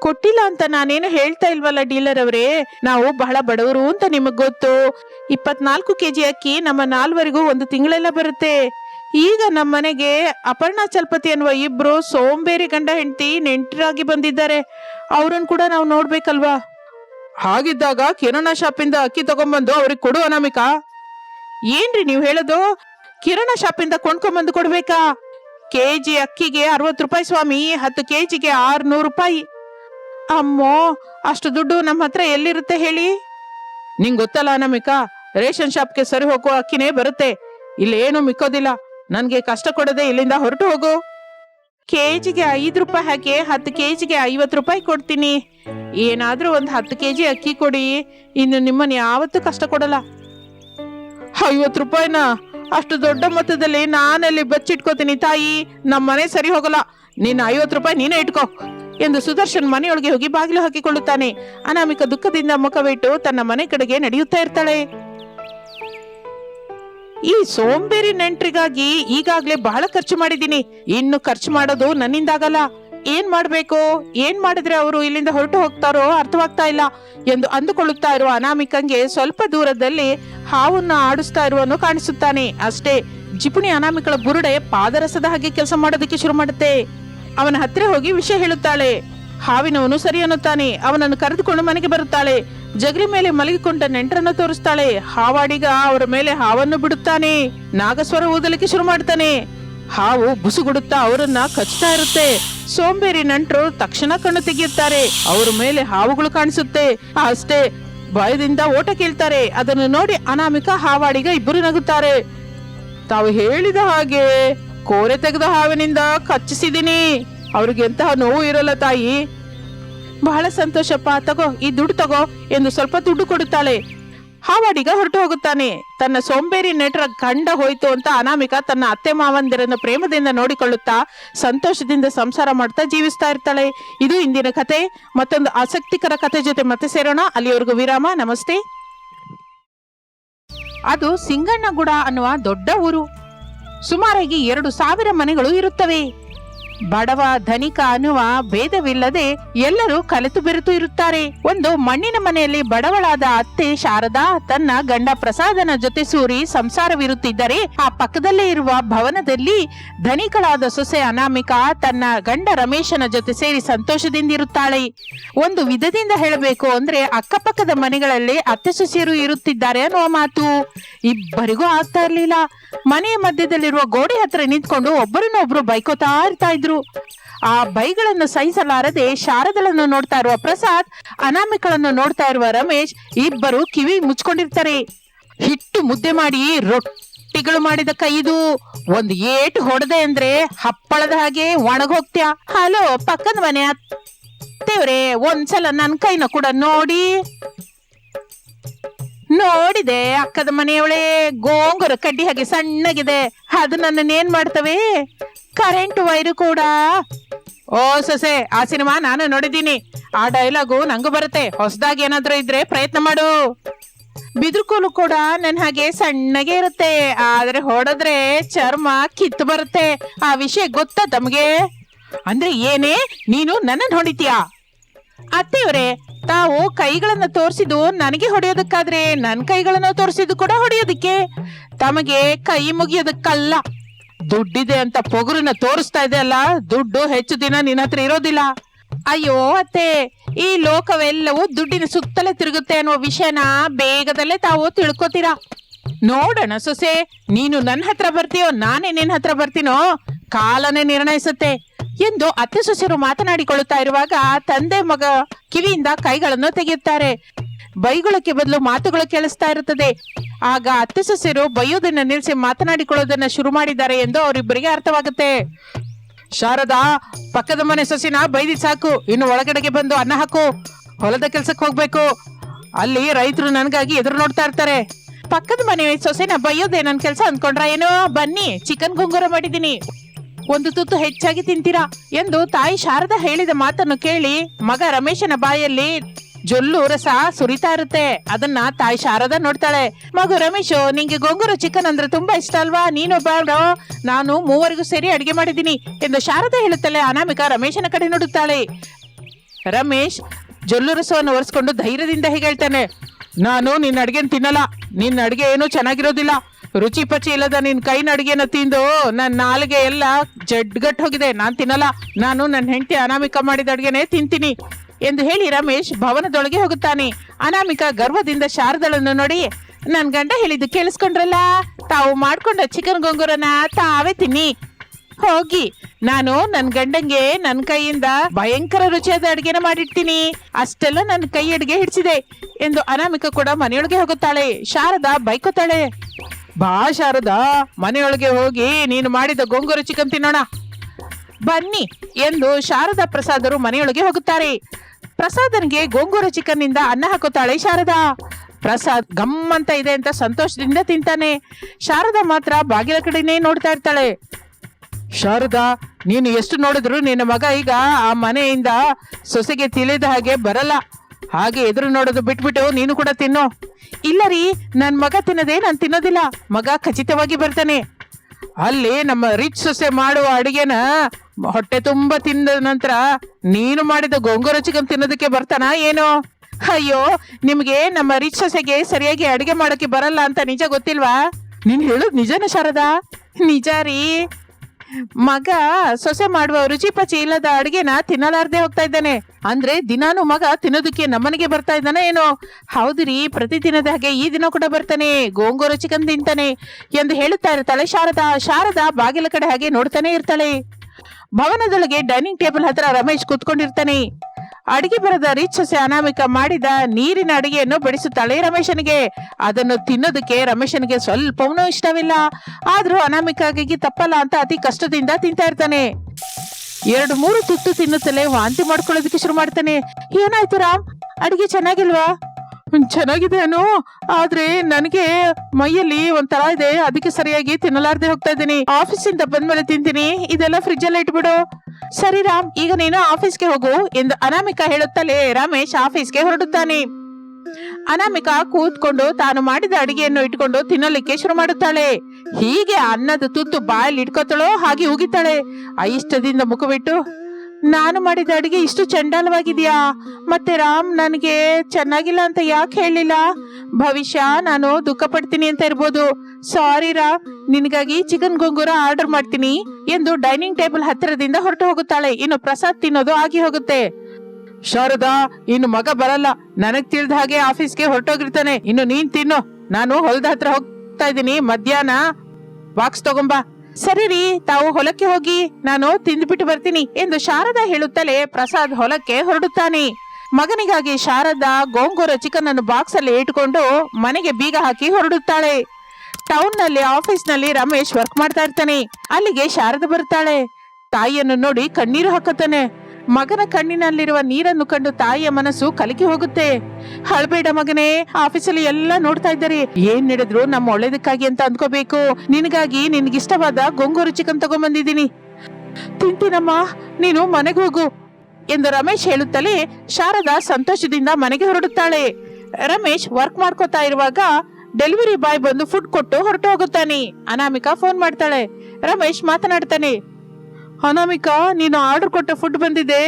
ಕೊಟ್ಟಿಲ್ಲ ಅಂತ ನಾನೇನು ಹೇಳ್ತಾ ಇಲ್ವಲ್ಲ ಡೀಲರ್ ಅವರೇ? ನಾವು ಬಹಳ ಬಡವರು ಅಂತ ನಿಮಗ್ ಗೊತ್ತು. ಇಪ್ಪತ್ನಾಲ್ಕು ಕೆಜಿ ಅಕ್ಕಿ ನಮ್ಮ ನಾಲ್ವರಿಗೂ ಒಂದು ತಿಂಗಳೆಲ್ಲ ಬರುತ್ತೆ. ಈಗ ನಮ್ಮ ಮನೆಗೆ ಅಪರ್ಣಾ ಚಲಪತಿ ಅನ್ನುವ ಇಬ್ರು ಸೋಂಬೇರಿ ಗಂಡ ಹೆಂಡತಿ ನೆಂಟರಾಗಿ ಬಂದಿದ್ದಾರೆ. ಅವರನ್ನು ಕೂಡ ನಾವು ನೋಡ್ಬೇಕಲ್ವಾ? ಹಾಗಿದ್ದಾಗ ಕಿರಾಣ ಶಾಪಿಂದ ಅಕ್ಕಿ ತಗೊಂಬಂದು ಅವ್ರಿಗೆ ಕೊಡುವ ಅನಾಮಿಕಾ. ಏನ್ರಿ ನೀವು ಹೇಳೋದು? ಕಿರಾಣ ಶಾಪಿಂದ ಕೊಂಡ್ಕೊಂಬಂದು ಕೊಡ್ಬೇಕಾ? ಕೆಜಿ ಅಕ್ಕಿಗೆ ಅರವತ್ತು ರೂಪಾಯಿ ಸ್ವಾಮಿ, ಹತ್ತು ಕೆಜಿಗೆ ಆರ್ನೂರು ರೂಪಾಯಿ. ಅಮ್ಮೋ, ಅಷ್ಟು ದುಡ್ಡು ನಮ್ಮ ಹತ್ರ ಎಲ್ಲಿರುತ್ತೆ ಹೇಳಿ? ನಿಂಗೆ ಗೊತ್ತಲ್ಲ ಅನಾಮಿಕಾ, ರೇಷನ್ ಶಾಪ್ಗೆ ಸರಿ ಹೋಗುವ ಅಕ್ಕಿನೇ ಬರುತ್ತೆ. ಇಲ್ಲೇನು ಮಿಕ್ಕೋದಿಲ್ಲ. ನನ್ಗೆ ಕಷ್ಟ ಕೊಡದೆ ಇಲ್ಲಿಂದ ಹೊರಟು ಹೋಗು. ಕೆಜಿಗೆ ಐದು ರೂಪಾಯಿ ಹಾಕಿ ಹತ್ತು ಕೆಜಿಗೆ ಐವತ್ತು ರೂಪಾಯಿ ಕೊಡ್ತೀನಿ. ಏನಾದರೂ ಒಂದು ಹತ್ತು ಕೆಜಿ ಅಕ್ಕಿ ಕೊಡಿ. ಇನ್ನು ನಿಮ್ಮನ್ನು ಯಾವತ್ತೂ ಕಷ್ಟ ಕೊಡಲ್ಲ. ಐವತ್ತು ರೂಪಾಯಿನ ಅಷ್ಟು ದೊಡ್ಡ ಮೊತ್ತದಲ್ಲಿ ನಾನಲ್ಲಿ ಬಚ್ಚಿಟ್ಕೋತೀನಿ ತಾಯಿ. ನಮ್ಮ ಮನೆ ಸರಿ ಹೋಗಲ್ಲ. ನಿನ್ನ ಐವತ್ತು ರೂಪಾಯಿ ನೀನೇ ಇಟ್ಕೋ ಎಂದು ಸುದರ್ಶನ್ ಮನೆಯೊಳಗೆ ಹೋಗಿ ಬಾಗಿಲು ಹಾಕಿಕೊಳ್ಳುತ್ತಾನೆ. ಅನಾಮಿಕ ದುಃಖದಿಂದ ಮುಖವಿಟ್ಟು ತನ್ನ ಮನೆ ಕಡೆಗೆ ನಡೆಯುತ್ತಾ ಇರ್ತಾಳೆ. ಈ ಸೋಂಬೇರಿ ನೆಂಟ್ರಿಗಾಗಿ ಈಗಾಗ್ಲೇ ಬಹಳ ಖರ್ಚು ಮಾಡಿದ್ದೀನಿ. ಇನ್ನು ಖರ್ಚು ಮಾಡೋದು ನನ್ನಿಂದಾಗಲ್ಲ. ಏನ್ ಮಾಡ್ಬೇಕು? ಏನ್ ಮಾಡಿದ್ರೆ ಅವರು ಇಲ್ಲಿಂದ ಹೊರಟು ಹೋಗ್ತಾರೋ ಅರ್ಥವಾಗ್ತಾ ಇಲ್ಲ. ಎಂದು ಅಂದುಕೊಳ್ಳುತ್ತಾ ಇರುವ ಅನಾಮಿಕಂಗೆ ಸ್ವಲ್ಪ ದೂರದಲ್ಲಿ ಹಾವನ್ನ ಆಡಿಸ್ತಾ ಇರುವನು ಕಾಣಿಸುತ್ತಾನೆ. ಅಷ್ಟೇ, ಜಿಪುಣಿ ಅನಾಮಿಕಳ ಬುರುಡೆ ಪಾದರಸದ ಹಾಗೆ ಕೆಲಸ ಮಾಡೋದಕ್ಕೆ ಶುರು ಮಾಡುತ್ತೆ. ಅವನ ಹತ್ತಿರ ಹೋಗಿ ವಿಷಯ ಹೇಳುತ್ತಾಳೆ. ಹಾವಿನವನು ಸರಿ ಅನ್ನುತ್ತಾನೆ. ಅವನನ್ನು ಕರೆದುಕೊಂಡು ಮನೆಗೆ ಬರುತ್ತಾಳೆ. ಜಗರಿ ಮೇಲೆ ಮಲಗಿಕೊಂಡ ನೆಂಟರನ್ನು ತೋರಿಸ್ತಾಳೆ. ಹಾವಾಡಿಗ ಅವರ ಮೇಲೆ ಹಾವನ್ನು ಬಿಡುತ್ತಾನೆ. ನಾಗಸ್ವರ ಊದಲಿಕ್ಕೆ ಶುರು ಮಾಡ್ತಾನೆ. ಹಾವು ಬುಸುಗುಡುತ್ತಾ ಅವರನ್ನ ಕಚ್ತಾ ಇರುತ್ತೆ. ಸೋಂಬೇರಿ ನಂಟರು ತಕ್ಷಣ ಕಣ್ಣು ತೆಗೆಯುತ್ತಾರೆ. ಅವರ ಮೇಲೆ ಹಾವುಗಳು ಕಾಣಿಸುತ್ತೆ. ಅಷ್ಟೇ, ಭಯದಿಂದ ಓಟ ಕೇಳ್ತಾರೆ. ಅದನ್ನು ನೋಡಿ ಅನಾಮಿಕ ಹಾವಾಡಿಗ ಇಬ್ಬರು ನಗುತ್ತಾರೆ. ತಾವು ಹೇಳಿದ ಹಾಗೆ ಕೋರೆ ತೆಗೆದ ಹಾವಿನಿಂದ ಕಚ್ಚಿಸಿದೀನಿ ಅವ್ರಿಗೆ ಎಂತಹ ನೋವು ಇರಲ್ಲ ತಾಯಿ. ಬಹಳ ಸಂತೋಷಪ್ಪ, ತಗೋ, ಈ ದುಡ್ಡು ತಗೋ ಎಂದು ಸ್ವಲ್ಪ ದುಡ್ಡು ಕೊಡುತ್ತಾಳೆ. ಹಾವಾಡಿಗ ಹೊರಟು ಹೋಗುತ್ತಾನೆ. ತನ್ನ ಸೋಂಬೇರಿ ನೆಟ್ರ ಗಂಡ ಹೋಯ್ತು ಅಂತ ಅನಾಮಿಕ ತನ್ನ ಅತ್ತೆ ಮಾವಂದಿರನ್ನು ಪ್ರೇಮದಿಂದ ನೋಡಿಕೊಳ್ಳುತ್ತಾ ಸಂತೋಷದಿಂದ ಸಂಸಾರ ಮಾಡ್ತಾ ಜೀವಿಸ್ತಾ ಇರ್ತಾಳೆ. ಇದು ಇಂದಿನ ಕತೆ. ಮತ್ತೊಂದು ಆಸಕ್ತಿಕರ ಕತೆ ಜೊತೆ ಮತ್ತೆ ಸೇರೋಣ. ಅಲ್ಲಿವರೆಗೂ ವಿರಾಮ. ನಮಸ್ತೆ. ಅದು ಸಿಂಗಣ್ಣಗುಡ ಅನ್ನುವ ದೊಡ್ಡ ಊರು. ಸುಮಾರಾಗಿ ಎರಡು ಸಾವಿರ ಮನೆಗಳು ಇರುತ್ತವೆ. ಬಡವ ಧನಿಕ ಅನ್ನುವ ಭೇದವಿಲ್ಲದೆ ಎಲ್ಲರೂ ಕಲೆತು ಬೆರೆತು ಇರುತ್ತಾರೆ. ಒಂದು ಮಣ್ಣಿನ ಮನೆಯಲ್ಲಿ ಬಡವಳಾದ ಅತ್ತೆ ಶಾರದಾ ತನ್ನ ಗಂಡ ಪ್ರಸಾದನ ಜೊತೆ ಸೂರಿ ಸಂಸಾರವಿರುತ್ತಿದ್ದರೆ, ಆ ಪಕ್ಕದಲ್ಲೇ ಇರುವ ಭವನದಲ್ಲಿ ಧನಿಕಳಾದ ಸೊಸೆ ಅನಾಮಿಕಾ ತನ್ನ ಗಂಡ ರಮೇಶನ ಜೊತೆ ಸೇರಿ ಸಂತೋಷದಿಂದಿರುತ್ತಾಳೆ. ಒಂದು ವಿಧದಿಂದ ಹೇಳಬೇಕು ಅಂದ್ರೆ ಅಕ್ಕಪಕ್ಕದ ಮನೆಗಳಲ್ಲಿ ಅತ್ತೆ ಸೊಸೆಯರು ಇರುತ್ತಿದ್ದಾರೆ ಅನ್ನುವ ಮಾತು. ಇಬ್ಬರಿಗೂ ಆಗ್ತಾ ಇರ್ಲಿಲ್ಲ. ಮನೆಯ ಮಧ್ಯದಲ್ಲಿರುವ ಗೋಡೆ ಹತ್ರ ನಿಂತ್ಕೊಂಡು ಒಬ್ಬರನ್ನೊಬ್ರು ಬೈಕೋತಾ ಇರ್ತಾ ಇದ್ರು. ಆ ಬೈಗಳನ್ನು ಸಹಿಸಲಾರದೆ ಶಾರದಳನ್ನು ನೋಡ್ತಾ ಇರುವ ಪ್ರಸಾದ್, ಅನಾಮಿಕಳನ್ನು ನೋಡ್ತಾ ಇರುವ ರಮೇಶ್ ಇಬ್ಬರು ಕಿವಿ ಮುಚ್ಕೊಂಡಿರ್ತಾರೆ. ಹಿಟ್ಟು ಮುದ್ದೆ ಮಾಡಿ ರೊಟ್ಟಿಗಳು ಮಾಡಿದ ಕೈದು. ಒಂದ್ ಏಟು ಹೊಡೆದೆ ಅಂದ್ರೆ ಹಪ್ಪಳದ ಹಾಗೆ ಒಣಗೋಗ್ತ್ಯಾ. ಹಲೋ, ಪಕ್ಕದ ಮನೆ ಅತ್ತೇವ್ರೆ, ಒಂದ್ಸಲ ನನ್ ಕೈನ ಕೂಡ ನೋಡಿ. ನೋಡಿದೆ, ಅಕ್ಕದ ಮನೆಯವಳೆ ಗೋಂಗೂರ ಕಡ್ಡಿ ಹಾಗೆ ಸಣ್ಣಗಿದೆ. ಅದು ನನ್ನನ್ನು ಏನ್ ಮಾಡ್ತವೆ? ಕರೆಂಟ್ ವೈರು ಕೂಡ. ಓ ಸೊಸೆ, ಆ ಸಿನಿಮಾ ನಾನು ನೋಡಿದ್ದೀನಿ. ಆ ಡೈಲಾಗು ನಂಗೂ ಬರುತ್ತೆ. ಹೊಸದಾಗಿ ಏನಾದ್ರೂ ಇದ್ರೆ ಪ್ರಯತ್ನ ಮಾಡು. ಬಿದಿರುಕೋಲು ಕೂಡ ನನ್ನ ಹಾಗೆ ಸಣ್ಣಗೆ ಇರುತ್ತೆ. ಆದ್ರೆ ಹೊಡೆದ್ರೆ ಚರ್ಮ ಕಿತ್ತು ಬರುತ್ತೆ. ಆ ವಿಷಯ ಗೊತ್ತಾ ತಮಗೆ? ಅಂದ್ರೆ ಏನೇ, ನೀನು ನನ್ನನ್ನು ಹೊಡಿತೀಯಾ? ಅತ್ತೆಯವರೇ ತಾವು ಕೈಗಳನ್ನು ತೋರಿಸಿದ್ದು ನನಗೆ ಹೊಡೆಯೋದಕ್ಕಾದ್ರೆ ನನ್ನ ಕೈಗಳನ್ನು ತೋರಿಸಿದ್ದು ಕೂಡ ಹೊಡೆಯೋದಕ್ಕೆ. ತಮಗೆ ಕೈ ಮುಗಿಯೋದಕ್ಕಲ್ಲ. ದುಡ್ಡಿದೆ ಅಂತ ಪೊಗುರನ್ನ ತೋರಿಸ್ತಾ ಇದೆ ಅಲ್ಲ, ದುಡ್ಡು ಹೆಚ್ಚು ದಿನ ನಿನ್ನ ಹತ್ರ ಇರೋದಿಲ್ಲ. ಅಯ್ಯೋ ಅತ್ತೆ, ಈ ಲೋಕವೆಲ್ಲವೂ ದುಡ್ಡಿನ ಸುತ್ತಲೇ ತಿರುಗುತ್ತೆ ಅನ್ನುವ ವಿಷಯನ ಬೇಗದಲ್ಲೇ ತಾವು ತಿಳ್ಕೊತೀರಾ? ನೋಡೋಣ ಸೊಸೆ, ನೀನು ನನ್ನ ಹತ್ರ ಬರ್ತೀಯೋ, ನಾನೇ ನಿನ್ನ ಹತ್ರ ಬರ್ತೀನೋ? ಕಾಲನೇ ನಿರ್ಣಯಿಸುತ್ತೆ. ಎಂದು ಅತ್ತೆ ಸೊಸೆರು ಮಾತನಾಡಿಕೊಳ್ಳುತ್ತಾ ಇರುವಾಗ ತಂದೆ ಮಗ ಕಿವಿಯಿಂದ ಕೈಗಳನ್ನು ತೆಗೆಯುತ್ತಾರೆ. ಬೈಗುಳಕ್ಕೆ ಬದಲು ಮಾತುಗಳು ಕೇಳಿಸ್ತಾ ಇರುತ್ತದೆ. ಆಗ ಅತ್ತೆ ಸೊಸೆರು ಬೈಯೋದನ್ನ ನಿಲ್ಲಿಸಿ ಮಾತನಾಡಿಕೊಳ್ಳೋದನ್ನ ಶುರು ಮಾಡಿದ್ದಾರೆ ಎಂದು ಅವರಿಬ್ಬರಿಗೆ ಅರ್ಥವಾಗುತ್ತೆ. ಶಾರದಾ, ಪಕ್ಕದ ಮನೆ ಸೊಸಿನ ಬೈದಿ ಸಾಕು. ಇನ್ನು ಒಳಗಡೆಗೆ ಬಂದು ಅನ್ನ ಹಾಕು. ಹೊಲದ ಕೆಲ್ಸಕ್ಕೆ ಹೋಗ್ಬೇಕು. ಅಲ್ಲಿ ರೈತರು ನನಗಾಗಿ ಎದುರು ನೋಡ್ತಾ ಇರ್ತಾರೆ. ಪಕ್ಕದ ಮನೆ ಸೊಸೆನ ಬೈಯೋದೇ ನನ್ನ ಕೆಲಸ ಅನ್ಕೊಂಡ್ರ ಏನೋ? ಬನ್ನಿ, ಚಿಕನ್ ಗುಂಗುರ ಮಾಡಿದೀನಿ ಒಂದು ತುತ್ತು ಹೆಚ್ಚಾಗಿ ತಿಂತೀರಾ ಎಂದು ತಾಯಿ ಶಾರದಾ ಹೇಳಿದ ಮಾತನ್ನು ಕೇಳಿ ಮಗ ರಮೇಶನ ಬಾಯಲ್ಲಿ ಜೊಲ್ಲು ರಸ ಸುರಿತಾ ಇರುತ್ತೆ. ಅದನ್ನ ತಾಯಿ ಶಾರದಾ ನೋಡ್ತಾಳೆ. ಮಗು ರಮೇಶ್, ನಿಂಗೆ ಗೊಂಗೂರು ಚಿಕನ್ ಅಂದ್ರೆ ತುಂಬಾ ಇಷ್ಟ ಅಲ್ವಾ? ನೀನು ಬೇಡ ನಾನು ಮೂವರಿಗೂ ಸೇರಿ ಅಡಿಗೆ ಮಾಡಿದ್ದೀನಿ ಎಂದು ಶಾರದಾ ಹೇಳುತ್ತಾಳೆ ಅನಾಮಿಕಾ ರಮೇಶನ ಕಡೆ ನೋಡುತ್ತಾಳೆ. ರಮೇಶ್ ಜೊಲ್ಲು ರಸವನ್ನು ಒರೆಸ್ಕೊಂಡು ಧೈರ್ಯದಿಂದ ಹೀಗೆ ಹೇಳ್ತಾನೆ ನಾನು ನಿನ್ನ ಅಡಿಗೆನ ತಿನ್ನಲ್ಲ. ನಿನ್ನ ಅಡಿಗೆ ಏನೂ ಚೆನ್ನಾಗಿರೋದಿಲ್ಲ. ರುಚಿ ಪಚಿ ಇಲ್ಲದ ನಿನ್ ಕೈನ ನಡಿಗೆನ ತಿಂದು ನನ್ನ ನಾಲ್ಗೆ ಎಲ್ಲ ಜಡ್ಗಟ್ ಹೋಗಿದೆ. ನಾನು ತಿನ್ನಲ್ಲ. ನಾನು ನನ್ನ ಹೆಂಡತಿ ಅನಾಮಿಕ ಮಾಡಿದ ಅಡಿಗೆನೇ ತಿಂತೀನಿ ಎಂದು ಹೇಳಿ ರಮೇಶ್ ಭವನದೊಳಗೆ ಹೋಗುತ್ತಾನೆ. ಅನಾಮಿಕ ಗರ್ವದಿಂದ ಶಾರದಳನ್ನು ನೋಡಿ, ನನ್ ಗಂಡ ಹೇಳಿದ್ದು ಕೇಳಿಸ್ಕೊಂಡ್ರಲ್ಲ? ತಾವು ಮಾಡ್ಕೊಂಡ ಚಿಕನ್ ಗೊಂಗೂರನ ತಾವೇ ತಿನ್ನಿ. ಹೋಗಿ. ನಾನು ನನ್ ಗಂಡಂಗೆ ನನ್ ಕೈಯಿಂದ ಭಯಂಕರ ರುಚಿಯಾದ ಅಡುಗೆನ ಮಾಡಿಡ್ತೀನಿ ಅಷ್ಟೆಲ್ಲ ನನ್ನ ಕೈ ಅಡಿಗೆ ಹಿಡಿಸಿದೆ ಎಂದು ಅನಾಮಿಕ ಕೂಡ ಮನೆಯೊಳಗೆ ಹೋಗುತ್ತಾಳೆ. ಶಾರದಾ ಬೈಕೋತಾಳೆ. ಬಾ ಶಾರದಾ, ಮನೆಯೊಳಗೆ ಹೋಗಿ ನೀನು ಮಾಡಿದ ಗೊಂಗುರು ಚಿಕನ್ ತಿನ್ನೋಣ. ಬನ್ನಿ ಎಂದು ಶಾರದಾ ಪ್ರಸಾದರು ಮನೆಯೊಳಗೆ ಹೋಗುತ್ತಾರೆ. ಪ್ರಸಾದನಿಗೆ ಗೋಂಗೂರ ಚಿಕನ್ನಿಂದ ಅನ್ನ ಹಾಕುತ್ತಾಳೆ ಶಾರದಾ. ಪ್ರಸಾದ್ ಗಮ್ ಅಂತ ಇದೆ ಅಂತ ಸಂತೋಷದಿಂದ ತಿಂತಾನೆ. ಶಾರದಾ ಮಾತ್ರ ಬಾಗಿಲ ಕಡೆನೇ ನೋಡ್ತಾ ಇರ್ತಾಳೆ. ಶಾರದಾ, ನೀನು ಎಷ್ಟು ನೋಡಿದ್ರು ನಿನ್ನ ಮಗ ಈಗ ಆ ಮನೆಯಿಂದ ಸೊಸೆಗೆ ತಿಳಿದ ಹಾಗೆ ಬರಲ್ಲ. ಹಾಗೆ ಎದುರು ನೋಡೋದು ಬಿಟ್ಬಿಟ್ಟು ನೀನು ಕೂಡ ತಿನ್ನು. ಇಲ್ಲ ರೀ ನನ್ನ ಮಗ ತಿನ್ನದೆ, ನಾನು ತಿನ್ನೋದಿಲ್ಲ. ಮಗ ಖಚಿತವಾಗಿ ಬರ್ತಾನೆ. ಅಲ್ಲಿ ನಮ್ಮ ರಿಚ್ ಸೊಸೆ ಮಾಡುವ ಅಡುಗೆನ ಹೊಟ್ಟೆ ತುಂಬಾ ತಿಂದ ನಂತರ ನೀನು ಮಾಡಿದ ಗೋಂಗೂರ ಚಿಕನ್ ತಿನ್ನೋದಕ್ಕೆ ಬರ್ತಾನ ಏನು? ಅಯ್ಯೋ, ನಿಮಗೆ ನಮ್ಮ ರಿಚ್ ಸೊಸೆಗೆ ಸರಿಯಾಗಿ ಅಡಿಗೆ ಮಾಡೋಕೆ ಬರಲ್ಲ ಅಂತ ನಿಜ ಗೊತ್ತಿಲ್ವಾ? ನೀನು ಹೇಳೋದು ನಿಜನ ಶಾರದಾ? ನಿಜ ರೀ. ಮಗ ಸೊಸೆ ಮಾಡುವ ರುಚಿ ಪಚಿ ಇಲ್ಲದ ಅಡುಗೆನ ತಿನ್ನಲಾರ್ದೆ ಹೋಗ್ತಾ ಇದ್ದಾನೆ. ಅಂದ್ರೆ ದಿನಾನು ಮಗ ತಿನ್ನೋದಕ್ಕೆ ನಮ್ಮನೆಗೆ ಬರ್ತಾ ಇದ್ದಾನೆ ಏನೋ? ಹೌದು ರೀ ಪ್ರತಿದಿನದ ಹಾಗೆ ಈ ದಿನ ಕೂಡ ಬರ್ತಾನೆ. ಗೋಂಗೂರ ಚಿಕನ್ ತಿಂತಾನೆ ಎಂದು ಹೇಳುತ್ತಾ ಇರ್ತಾಳೆ ಶಾರದಾ. ಶಾರದಾ ಬಾಗಿಲ ಕಡೆ ಹಾಗೆ ನೋಡ್ತಾನೆ ಇರ್ತಾಳೆ. ಭವನದೊಳಗೆ ಡೈನಿಂಗ್ ಟೇಬಲ್ ಹತ್ರ ರಮೇಶ್ ಕೂತ್ಕೊಂಡಿರ್ತಾನೆ. ಅಡಿಗೆ ಬರದ ರಿಚ್ ಅನಾಮಿಕ ಮಾಡಿದ ನೀರಿನ ಅಡಿಗೆಯನ್ನು ಬಡಿಸುತ್ತಾಳೆ ರಮೇಶನಿಗೆ. ಅದನ್ನು ತಿನ್ನೋದಕ್ಕೆ ರಮೇಶನಿಗೆ ಸ್ವಲ್ಪವೂ ಇಷ್ಟವಿಲ್ಲ. ಆದ್ರೂ ಅನಾಮಿಕಾಗಿ ತಪ್ಪಲ್ಲ ಅಂತ ಅತಿ ಕಷ್ಟದಿಂದ ತಿಂತಾ ಇರ್ತಾನೆ. ಎರಡು ಮೂರು ತುತ್ತು ತಿನ್ನುತ್ತಲೇ ವಾಂತಿ ಮಾಡ್ಕೊಳ್ಳೋದಕ್ಕೆ ಶುರು ಮಾಡ್ತಾನೆ. ಏನಾಯ್ತು ರಾಮ್? ಅಡಿಗೆ ಚೆನ್ನಾಗಿಲ್ವಾ? ಹ್ಮ್, ಚೆನ್ನಾಗಿದೆ ಅನು. ಆದ್ರೆ ನನಗೆ ಮೈಯಲ್ಲಿ ಒಂಥರ ಇದೆ. ಅದಕ್ಕೆ ಸರಿಯಾಗಿ ತಿನ್ನಲಾರ್ದೆ ಹೋಗ್ತಾ ಇದ್ದೀನಿ. ಆಫೀಸಿಂದ ಬಂದ್ಮೇಲೆ ತಿಂತೀನಿ. ಇದೆಲ್ಲ ಫ್ರಿಜ್ ಅಲ್ಲ ಇಟ್ಬಿಡು. ಸರಿ ರಾಮ್, ಈಗ ನೀನು ಆಫೀಸ್ಗೆ ಹೋಗು ಎಂದು ಅನಾಮಿಕಾ ಹೇಳುತ್ತಲೇ ರಮೇಶ್ ಆಫೀಸ್ಗೆ ಹೊರಡುತ್ತಾನೆ. ಅನಾಮಿಕಾ ಕೂತ್ಕೊಂಡು ತಾನು ಮಾಡಿದ ಅಡಿಗೆಯನ್ನು ಇಟ್ಕೊಂಡು ತಿನ್ನಲಿಕ್ಕೆ ಶುರು ಮಾಡುತ್ತಾಳೆ. ಹೀಗೆ ಅನ್ನದ ತುತ್ತು ಬಾಯಲ್ಲಿ ಇಟ್ಕೋತಾಳೋ ಹಾಗೆ ಉಗಿತಾಳೆ. ಇಷ್ಟದಿಂದ ಮುಖವಿಟ್ಟು, ನಾನು ಮಾಡಿದ ಅಡಿಗೆ ಇಷ್ಟು ಚಂಡಾಲವಾಗಿದೆಯಾ? ಮತ್ತೆ ರಾಮ್, ನನಗೆ ಚೆನ್ನಾಗಿಲ್ಲ ಅಂತ ಯಾಕೆ ಹೇಳಿಲ್ಲ? ಭವಿಷ್ಯ ನಾನು ದುಃಖ ಪಡ್ತೀನಿ ಅಂತ ಇರ್ಬೋದು. ಸಾರಿ ರಾಮ್ ನಿನಗಾಗಿ ಚಿಕನ್ ಗೊಂಗೂರ ಆರ್ಡರ್ ಮಾಡ್ತೀನಿ ಎಂದು ಡೈನಿಂಗ್ ಟೇಬಲ್ ಹತ್ತಿರದಿಂದ ಹೊರಟು ಹೋಗುತ್ತಾಳೆ. ಇನ್ನು ಪ್ರಸಾದ್ ತಿನ್ನೋದು ಆಗಿ ಹೋಗುತ್ತೆ. ಶಾರದಾ, ಇನ್ನು ಮಗ ಬರಲ್ಲ. ನನಗ್ ತಿಳಿದ ಹಾಗೆ ಆಫೀಸ್ಗೆ ಹೊರಟೋಗಿರ್ತಾನೆ. ಇನ್ನು ನೀನ್ ತಿನ್ನು. ನಾನು ಹೊಲದ ಹತ್ರ ಹೋಗ್ತಾ ಇದ್ದೀನಿ. ಮಧ್ಯಾಹ್ನ ಬಾಕ್ಸ್ ತಗೊಂಬಾ. ಸರಿ ರೀ, ತಾವು ಹೊಲಕ್ಕೆ ಹೋಗಿ ನಾನು ತಿಂದ್ಬಿಟ್ಟು ಬರ್ತೀನಿ ಎಂದು ಶಾರದಾ ಹೇಳುತ್ತಲೇ ಪ್ರಸಾದ್ ಹೊಲಕ್ಕೆ ಹೊರಡುತ್ತಾನೆ. ಮಗನಿಗಾಗಿ ಶಾರದಾ ಗೋಂಗೂರ ಚಿಕನ್ ಅನ್ನು ಬಾಕ್ಸ್ ಅಲ್ಲಿ ಇಟ್ಕೊಂಡು ಮನೆಗೆ ಬೀಗ ಹಾಕಿ ಹೊರಡುತ್ತಾಳೆ. ಟೌನ್ನಲ್ಲಿ ಆಫೀಸ್ನಲ್ಲಿ ರಮೇಶ್ ವರ್ಕ್ ಮಾಡ್ತಾ ಇರ್ತಾನೆ. ಅಲ್ಲಿಗೆ ಶಾರದ ಬರುತ್ತಾಳೆ ತಾಯಿಯನ್ನು ನೋಡಿ ಕಣ್ಣೀರು ಹಾಕುತ್ತಾನೆ. ಮಗನ ಕಣ್ಣಿನಲ್ಲಿರುವ ನೀರನ್ನು ಕಂಡು ತಾಯಿಯ ಮನಸ್ಸು ಕಲಕಿ ಹೋಗುತ್ತೆ. ಹಳಬೇಡ ಮಗನೇ, ಆಫೀಸಲ್ಲಿ ಎಲ್ಲ ನೋಡ್ತಾ ಇದ್ದಾರೆ. ಏನ್ ನಡೆದ್ರು ನಮ್ಮ ಒಳ್ಳೇದಕ್ಕಾಗಿ ಅಂತ ಅಂದ್ಕೋಬೇಕು. ನಿನಗಾಗಿ ನಿನ್ಗಿಷ್ಟವಾದ ಗೊಂಗೂರು ಚಿಕನ್ ತಗೊಂಬಂದಿದ್ದೀನಿ. ತಿಂತೀನಮ್ಮ, ನೀನು ಮನೆಗೆ ಹೋಗು ಎಂದು ರಮೇಶ್ ಹೇಳುತ್ತಲೇ ಶಾರದಾ ಸಂತೋಷದಿಂದ ಮನೆಗೆ ಹೊರಡುತ್ತಾಳೆ. ರಮೇಶ್ ವರ್ಕ್ ಮಾಡ್ಕೋತಾ ಇರುವಾಗ ಡೆಲಿವರಿ ಬಾಯ್ ಬಂದು ಫುಡ್ ಕೊಟ್ಟು ಹೊರಟು ಹೋಗುತ್ತಾನೆ ಅನಾಮಿಕಾ ಫೋನ್ ಮಾಡ್ತಾಳೆ. ರಮೇಶ್ ಮಾತನಾಡ್ತಾನೆ. ಅನಾಮಿಕಾ, ನೀನು ಆರ್ಡರ್ ಕೊಟ್ಟ ಫುಡ್ ಬಂದಿದೆ.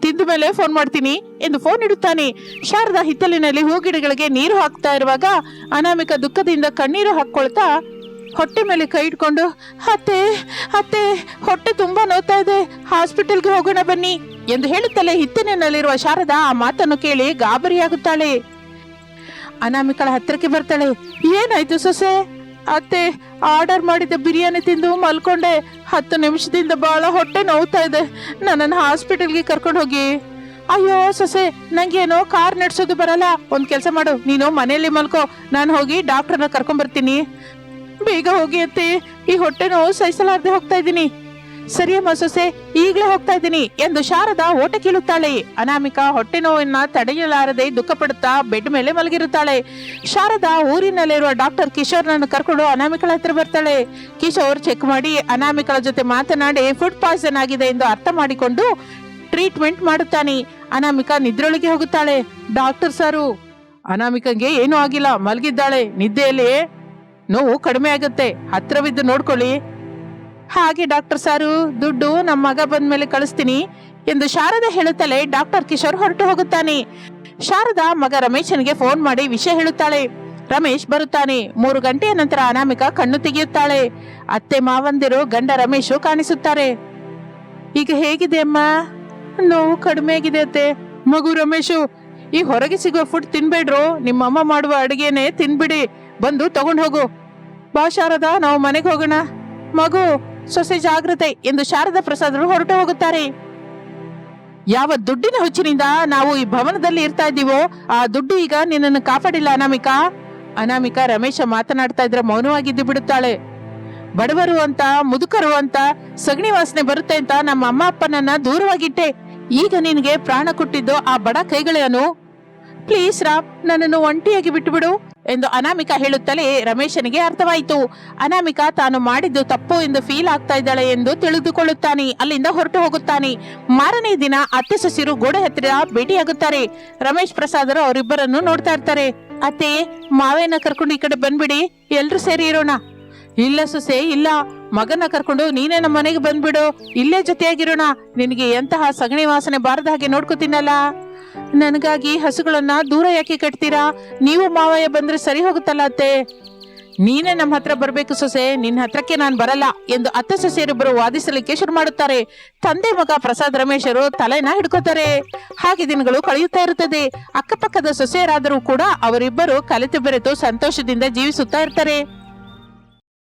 ತಿಂದ ಮೇಲೆ ಫೋನ್ ಮಾಡ್ತೀನಿ ಎಂದು ಫೋನ್ ಇಡುತ್ತಾನೆ. ಶಾರದಾ ಹಿತ್ತಲಿನಲ್ಲಿ ಹೂಗಿಡಗಳಿಗೆ ನೀರು ಹಾಕ್ತಾ ಇರುವಾಗ ಅನಾಮಿಕ ದುಃಖದಿಂದ ಕಣ್ಣೀರು ಹಾಕೊಳ್ತಾ ಹೊಟ್ಟೆ ಮೇಲೆ ಕೈ ಇಟ್ಕೊಂಡು, ಅತ್ತೆ ಅತ್ತೆ, ಹೊಟ್ಟೆ ತುಂಬಾ ನೋತಾ ಇದೆ. ಹಾಸ್ಪಿಟಲ್ಗೆ ಹೋಗೋಣ ಬನ್ನಿ. ಎಂದು ಹೇಳುತ್ತಲೇ ಹಿತ್ತಲಿನಲ್ಲಿರುವ ಶಾರದಾ ಆ ಮಾತನ್ನು ಕೇಳಿ ಗಾಬರಿಯಾಗುತ್ತಾಳೆ. ಅನಾಮಿಕಳ ಹತ್ತಿರಕ್ಕೆ ಬರ್ತಾಳೆ. ಏನಾಯ್ತು ಸೊಸೆ? ಅತ್ತೆ, ಆರ್ಡರ್ ಮಾಡಿದ ಬಿರಿಯಾನಿ ತಿಂದು ಮಲ್ಕೊಂಡೆ. ಹತ್ತು ನಿಮಿಷದಿಂದ ಬಹಳ ಹೊಟ್ಟೆ ನೋವ್ತಾ ಇದೆ. ನನ್ನನ್ನು ಹಾಸ್ಪಿಟಲ್ಗೆ ಕರ್ಕೊಂಡು ಹೋಗಿ. ಅಯ್ಯೋ ಸೊಸೆ, ನಂಗೇನೋ ಕಾರ್ ನಡೆಸೋದು ಬರಲ್ಲ. ಒಂದು ಕೆಲಸ ಮಾಡು, ನೀನು ಮನೆಯಲ್ಲಿ ಮಲ್ಕೋ. ನಾನು ಹೋಗಿ ಡಾಕ್ಟರ್ನ ಕರ್ಕೊಂಡ್ ಬರ್ತೀನಿ ಬೇಗ ಹೋಗಿ ಅತ್ತೆ. ಈ ಹೊಟ್ಟೆ ನೋವು ಸಹಿಸಲಾರ್ದೆ ಹೋಗ್ತಾ ಇದ್ದೀನಿ. ಸರಿಯಮ್ಮ ಸೊಸೆ, ಈಗ್ಲೇ ಹೋಗ್ತಾ ಇದ್ದೀನಿ ಎಂದು ಶಾರದಾ ಓಟ ಕೀಳುತ್ತಾಳೆ. ಅನಾಮಿಕಾ ಹೊಟ್ಟೆ ನೋವನ್ನ ತಡೆಯಲಾರದೆ ದುಃಖ ಪಡುತ್ತಾ ಬೆಡ್ ಮೇಲೆ ಮಲಗಿರುತ್ತಾಳೆ. ಶಾರದಾ ಊರಿನಲ್ಲಿರುವ ಡಾಕ್ಟರ್ ಕಿಶೋರ್ನನ್ನು ಕರ್ಕೊಂಡು ಅನಾಮಿಕಳ ಹತ್ರ ಬರ್ತಾಳೆ. ಕಿಶೋರ್ ಚೆಕ್ ಮಾಡಿ ಅನಾಮಿಕಳ ಜೊತೆ ಮಾತನಾಡಿ ಫುಡ್ ಪಾಯ್ಸನ್ ಆಗಿದೆ ಎಂದು ಅರ್ಥ ಮಾಡಿಕೊಂಡು ಟ್ರೀಟ್ಮೆಂಟ್ ಮಾಡುತ್ತಾನೆ. ಅನಾಮಿಕಾ ನಿದ್ರೊಳಗೆ ಹೋಗುತ್ತಾಳೆ. ಡಾಕ್ಟರ್ ಸಾರು, ಅನಾಮಿಕಂಗೆ ಏನೂ ಆಗಿಲ್ಲ, ಮಲಗಿದ್ದಾಳೆ. ನಿದ್ದೆಯಲ್ಲಿ ನೋವು ಕಡಿಮೆ ಆಗುತ್ತೆ. ಹತ್ರವಿದ್ದು ನೋಡ್ಕೊಳ್ಳಿ. ಹಾಗೆ ಡಾಕ್ಟರ್ ಸಾರು, ದುಡ್ಡು ನಮ್ಮ ಮಗ ಬಂದ ಮೇಲೆ ಕಳಿಸ್ತೀನಿ ಎಂದು ಶಾರದಾ ಹೇಳುತ್ತಲೇ ಡಾಕ್ಟರ್ ಕಿಶೋರ್ ಹೊರಟು ಹೋಗುತ್ತಾನೆ. ಶಾರದಾ ಮಗ ರಮೇಶನಿಗೆ ಫೋನ್ ಮಾಡಿ ವಿಷಯ ಹೇಳುತ್ತಾಳೆ. ರಮೇಶ್ ಬರುತ್ತಾನೆ. ಮೂರು ಗಂಟೆಯ ನಂತರ ಅನಾಮಿಕ ಕಣ್ಣು ತೆಗೆಯುತ್ತಾಳೆ. ಅತ್ತೆ ಮಾವಂದಿರು, ಗಂಡ ರಮೇಶು ಕಾಣಿಸುತ್ತಾರೆ. ಈಗ ಹೇಗಿದೆ ಅಮ್ಮ? ನೋವು ಕಡಿಮೆ ಆಗಿದೆ ಅತ್ತೆ. ಮಗು ರಮೇಶು, ಈ ಹೊರಗೆ ಸಿಗುವ ಫುಡ್ ತಿನ್ಬೇಡ್ರು. ನಿಮ್ಮಮ್ಮ ಮಾಡುವ ಅಡುಗೆನೇ ತಿನ್ಬಿಡಿ. ಬಂದು ತಗೊಂಡು ಹೋಗು. ಬಾ ಶಾರದಾ, ನಾವು ಮನೆಗೆ ಹೋಗೋಣ. ಮಗು ಸೊಸೆ ಜಾಗ್ರತೆ ಎಂದು ಶಾರದಾ ಪ್ರಸಾದರು ಹೊರಟು ಹೋಗುತ್ತಾರೆ. ಯಾವ ದುಡ್ಡಿನ ಹುಚ್ಚಿನಿಂದ ನಾವು ಈ ಭವನದಲ್ಲಿ ಇರ್ತಾ ಇದ್ದೀವೋ, ಆ ದುಡ್ಡು ಈಗ ನಿನ್ನನ್ನು ಕಾಪಾಡಿಲ್ಲ ಅನಾಮಿಕಾ. ಅನಾಮಿಕಾ ರಮೇಶ ಮಾತನಾಡ್ತಾ ಇದ್ರೆ ಮೌನವಾಗಿದ್ದು ಬಿಡುತ್ತಾಳೆ. ಬಡವರು ಅಂತ, ಮುದುಕರು ಅಂತ, ಸಗಣಿ ವಾಸನೆ ಬರುತ್ತೆ ಅಂತ ನಮ್ಮ ಅಮ್ಮ ಅಪ್ಪನನ್ನ ದೂರವಾಗಿಟ್ಟೆ. ಈಗ ನಿನಗೆ ಪ್ರಾಣ ಕೊಟ್ಟಿದ್ದು ಆ ಬಡ ಕೈಗಳೇನು? ಪ್ಲೀಸ್ ರಾಮ್, ನನ್ನನ್ನು ಒಂಟಿಯಾಗಿ ಬಿಟ್ಟುಬಿಡು. ಎಂದು ಅನಾಮಿಕಾ ಹೇಳುತ್ತಲೇ ರಮೇಶನಿಗೆ ಅರ್ಥವಾಯಿತು. ಅನಾಮಿಕಾ ತಾನು ಮಾಡಿದ್ದು ತಪ್ಪು ಎಂದು ಫೀಲ್ ಆಗ್ತಾ ಇದ್ದಾಳೆ ಎಂದು ತಿಳಿದುಕೊಳ್ಳುತ್ತಾನೆ. ಅಲ್ಲಿಂದ ಹೊರಟು ಹೋಗುತ್ತಾನೆ. ಮಾರನೇ ದಿನ ಅತ್ತೆ ಸೊಸಿರು ಗೋಡೆ ಹತ್ತಿರ ಭೇಟಿಯಾಗುತ್ತಾರೆ. ರಮೇಶ್ ಪ್ರಸಾದರು ಅವರಿಬ್ಬರನ್ನು ನೋಡ್ತಾ ಇರ್ತಾರೆ. ಅತ್ತೆ ಮಾವೇನ ಕರ್ಕೊಂಡು ಈ ಕಡೆ ಬಂದ್ಬಿಡಿ. ಎಲ್ರು ಸೇರಿ ಇರೋಣ. ಇಲ್ಲ ಸೊಸೆ, ಇಲ್ಲ. ಮಗನ ಕರ್ಕೊಂಡು ನೀನೇ ನಮ್ಮ ಮನೆಗೆ ಬಂದ್ಬಿಡು. ಇಲ್ಲೇ ಜೊತೆಯಾಗಿರೋಣ. ನಿನಗೆ ಎಂತಹ ಸಗಣಿ ವಾಸನೆ ಬಾರದ ಹಾಗೆ ನೋಡ್ಕೋತೀನಲ್ಲ? ನನಗಾಗಿ ಹಸುಗಳನ್ನ ದೂರ ಯಾಕೆ ಕಟ್ತೀರಾ? ನೀವು ಮಾವಯ್ಯ ಬಂದ್ರೆ ಸರಿ ಹೋಗುತ್ತಲ್ಲ ಅತ್ತೆ. ನೀನೇ ನಮ್ಮ ಹತ್ರ ಬರ್ಬೇಕು ಸೊಸೆ, ನಿನ್ನ ಹತ್ರಕ್ಕೆ ನಾನು ಬರಲ್ಲ ಎಂದು ಅತ್ತ ಸೊಸೆಯರಿಬ್ಬರು ವಾದಿಸಲಿಕ್ಕೆ ಶುರು ಮಾಡುತ್ತಾರೆ. ತಂದೆ ಮಗ ಪ್ರಸಾದ್ ರಮೇಶರು ತಲೆನ ಹಿಡ್ಕೋತಾರೆ. ಹಾಗೆ ದಿನಗಳು ಕಳೆಯುತ್ತಾ ಇರುತ್ತದೆ. ಅಕ್ಕಪಕ್ಕದ ಸೊಸೆಯರಾದರೂ ಕೂಡ ಅವರಿಬ್ಬರು ಕಲಿತು ಬೆರೆತು ಸಂತೋಷದಿಂದ ಜೀವಿಸುತ್ತಾ ಇರ್ತಾರೆ.